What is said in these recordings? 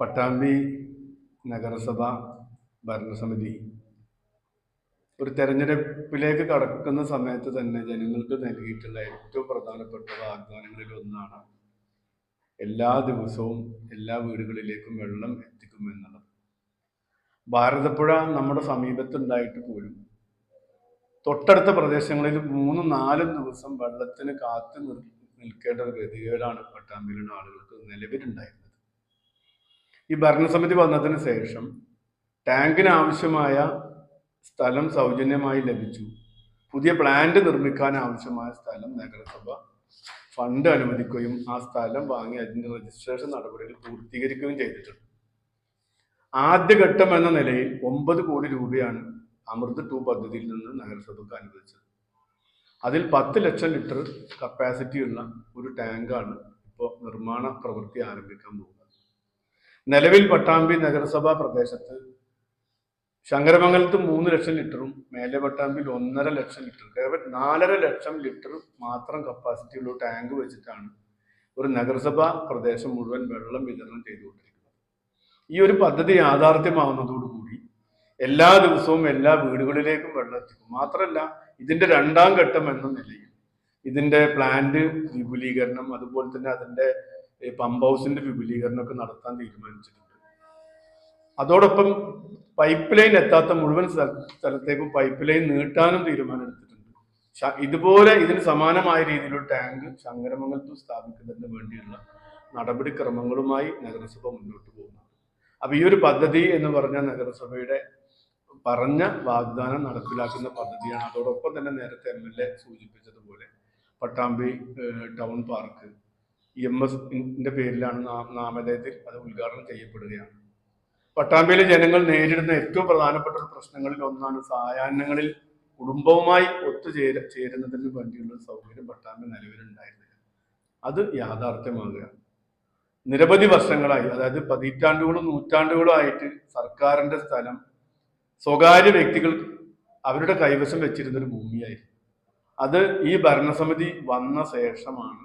പട്ടാമ്പി നഗരസഭ ഭരണസമിതി. ഒരു തെരഞ്ഞെടുപ്പിലേക്ക് കടക്കുന്ന സമയത്ത് തന്നെ ജനങ്ങൾക്ക് നൽകിയിട്ടുള്ള ഏറ്റവും പ്രധാനപ്പെട്ട വാഗ്ദാനങ്ങളിൽ ഒന്നാണ് എല്ലാ ദിവസവും എല്ലാ വീടുകളിലേക്കും വെള്ളം എത്തിക്കും എത്തിക്കുമെന്നുള്ളത് ഭാരതപ്പുഴ നമ്മുടെ സമീപത്തുണ്ടായിട്ട് പോലും തൊട്ടടുത്ത പ്രദേശങ്ങളിൽ മൂന്നും നാലും ദിവസം വെള്ളത്തിന് കാത്തു നിൽക്കേണ്ട ഒരു ഗതികേടാണ് പട്ടാമ്പിയിലുള്ള ആളുകൾക്ക് നിലവിലുണ്ടായിരുന്നത്. ഈ ഭരണസമിതി വന്നതിന് ശേഷം ടാങ്കിന് ആവശ്യമായ സ്ഥലം സൗജന്യമായി ലഭിച്ചു. പുതിയ പ്ലാന്റ് നിർമ്മിക്കാൻ ആവശ്യമായ സ്ഥലം നഗരസഭ ഫണ്ട് അനുവദിക്കുകയും ആ സ്ഥലം വാങ്ങി അതിന്റെ രജിസ്ട്രേഷൻ നടപടികൾ പൂർത്തീകരിക്കുകയും ചെയ്തിട്ടുണ്ട്. ആദ്യഘട്ടം എന്ന നിലയിൽ ഒമ്പത് കോടി രൂപയാണ് അമൃത് ടു പദ്ധതിയിൽ നിന്ന് നഗരസഭയ്ക്ക് അനുവദിച്ചത്. അതിൽ പത്ത് ലക്ഷം ലിറ്റർ കപ്പാസിറ്റിയുള്ള ഒരു ടാങ്കാണ് ഇപ്പോൾ നിർമ്മാണ പ്രവൃത്തി ആരംഭിക്കാൻ പോകുന്നത്. നിലവിൽ പട്ടാമ്പി നഗരസഭാ പ്രദേശത്ത് ശങ്കരമംഗലത്ത് മൂന്ന് ലക്ഷം ലിറ്ററും മേലെ പട്ടാമ്പിൽ ഒന്നര ലക്ഷം ലിറ്റർ കേവലം നാലര ലക്ഷം ലിറ്റർ മാത്രം കപ്പാസിറ്റിയുള്ള ടാങ്ക് വെച്ചിട്ടാണ് ഒരു നഗരസഭാ പ്രദേശം മുഴുവൻ വെള്ളം വിതരണം ചെയ്തുകൊണ്ടിരിക്കുന്നത്. ഈ ഒരു പദ്ധതി യാഥാർത്ഥ്യമാവുന്നതോടുകൂടി എല്ലാ ദിവസവും എല്ലാ വീടുകളിലേക്കും വെള്ളം എത്തിക്കും. മാത്രമല്ല ഇതിന്റെ രണ്ടാം ഘട്ടം എന്ന നിലയിൽ ഇതിന്റെ പ്ലാന്റ് വിപുലീകരണം അതുപോലെ തന്നെ അതിന്റെ പമ്പ് ഹൗസിന്റെ വിപുലീകരണം ഒക്കെ നടത്താൻ തീരുമാനിച്ചിട്ടുണ്ട്. അതോടൊപ്പം പൈപ്പ് ലൈൻ എത്താത്ത മുഴുവൻ സ്ഥല- സ്ഥലത്തേക്കും പൈപ്പ് ലൈൻ നീട്ടാനും തീരുമാനമെടുത്തിട്ടുണ്ട്. ഇതുപോലെ ഇതിന് സമാനമായ രീതിയിലുള്ള ടാങ്ക് ശങ്കരമംഗലത്ത് സ്ഥാപിക്കുന്നതിന് വേണ്ടിയുള്ള നടപടിക്രമങ്ങളുമായി നഗരസഭ മുന്നോട്ട് പോകുന്നു. അപ്പൊ ഈ ഒരു പദ്ധതി എന്ന് പറഞ്ഞ നഗരസഭയുടെ പറഞ്ഞ വാഗ്ദാനം നടപ്പിലാക്കുന്ന പദ്ധതിയാണ്. അതോടൊപ്പം തന്നെ നേരത്തെ എം എൽ എ സൂചിപ്പിച്ചതുപോലെ പട്ടാമ്പി ടൗൺ പാർക്ക് എം എസിന്റെ പേരിലാണ് നാമലയത്തിൽ അത് ഉദ്ഘാടനം ചെയ്യപ്പെടുകയാണ്. പട്ടാമ്പിയിലെ ജനങ്ങൾ നേരിടുന്ന ഏറ്റവും പ്രധാനപ്പെട്ട ഒരു പ്രശ്നങ്ങളിൽ ഒന്നാണ് സായാഹ്നങ്ങളിൽ കുടുംബവുമായി ഒത്തുചേര ചേരുന്നതിന് വേണ്ടിയുള്ള സൗകര്യം പട്ടാമ്പി നിലവിലുണ്ടായിരുന്നില്ല അത് യാഥാർത്ഥ്യമാകുകയാണ് നിരവധി വർഷങ്ങളായി അതായത് പതിറ്റാണ്ടുകളും നൂറ്റാണ്ടുകളും ആയിട്ട് സർക്കാരിന്റെ സ്ഥലം സ്വകാര്യ വ്യക്തികൾ അവരുടെ കൈവശം വെച്ചിരുന്നൊരു ഭൂമിയായിരുന്നു. അത് ഈ ഭരണസമിതി വന്ന ശേഷമാണ്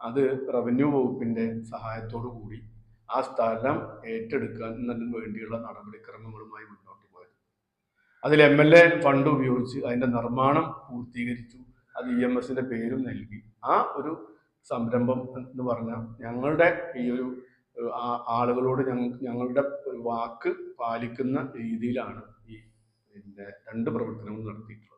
അത് റവന്യൂ വകുപ്പിന്റെ സഹായത്തോടു കൂടി ആ സ്ഥലം ഏറ്റെടുക്കുന്നതിന് വേണ്ടിയുള്ള നടപടിക്രമങ്ങളുമായി മുന്നോട്ട് പോയത്. അതിൽ എം എൽ എ ഫണ്ട് ഉപയോഗിച്ച് അതിന്റെ നിർമ്മാണം പൂർത്തീകരിച്ചു. അത് ഇ എം എസിന്റെ പേരും നൽകി. ആ ഒരു സംരംഭം എന്ന് പറഞ്ഞാൽ ഞങ്ങളുടെ ഈ ഒരു ആളുകളോട് ഞങ്ങ ഞങ്ങളുടെ വാക്ക് പാലിക്കുന്ന രീതിയിലാണ് ഈ രണ്ട് പ്രവർത്തനങ്ങൾ നടത്തിയിട്ടുള്ളത്.